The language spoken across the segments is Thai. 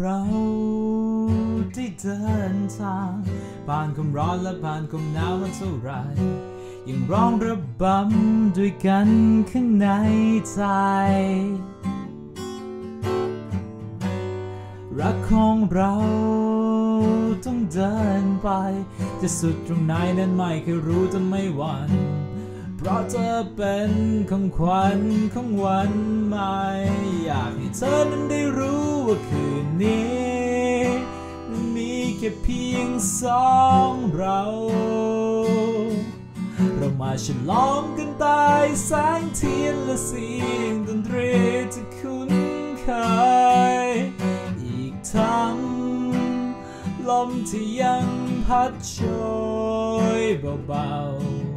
เราได้เดินทางผ่านความร้อนและผ่านความหนาวมาเท่าไรยังร้องระบำด้วยกันข้างในใจ รักของเราต้องเดินไป จะสุดตรงไหนนั้นไม่เคยรู้จนไม่หวั่นเพราะเธอเป็นของขวัญของวันใหม่ อยากให้เธอนั้นได้รู้ ว่าคืนนี้ มีแค่เพียงสองเรา เรามาฉลองกันใต้แสงเทียนและเสียงดนตรีที่คุ้นเคย อีกทั้งลมที่ยังพัดโชยเบา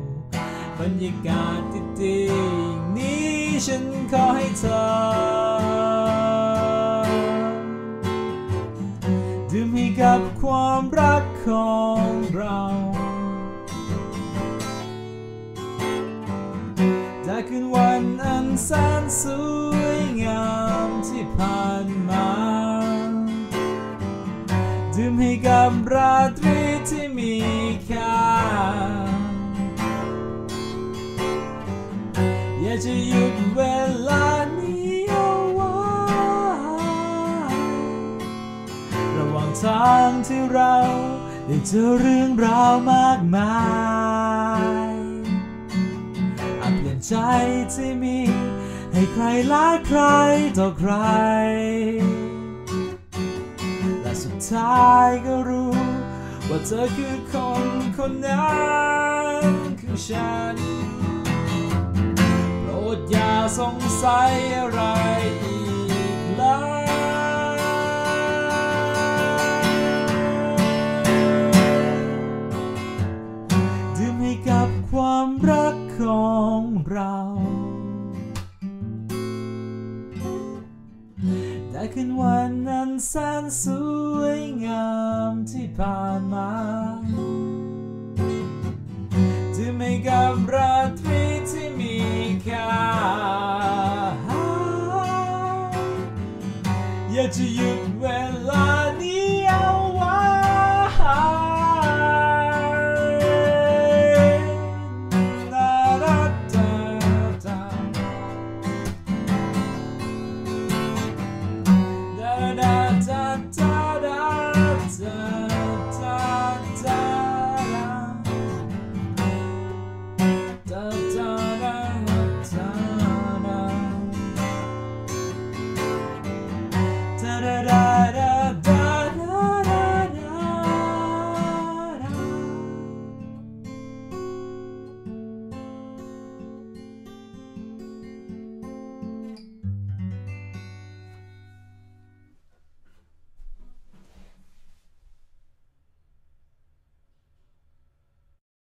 ๆบรรยากาศที่ดีอย่างนี้ฉันขอให้เธอ รักของเราได้คืนวันอันแสนสวยงามที่ผ่านมาดื่มให้กับราตรีที่มีค่าอยากจะหยุดเวลา ทางที่เราได้เจอเรื่องราวมากมายอาจเปลี่ยนใจที่มี ให้ใครหลายใครต่อใคร และสุดท้ายก็รู้ ว่าเธอคือคนคนนั้นคือฉัน โปรดอย่าสงสัยอะไร เราได้คืนวันนั้นแสนสวยงามที่ผ่านมาที่ไม่กับราตรีที่มีค่าอยากจะหยุดเวลานี้เอา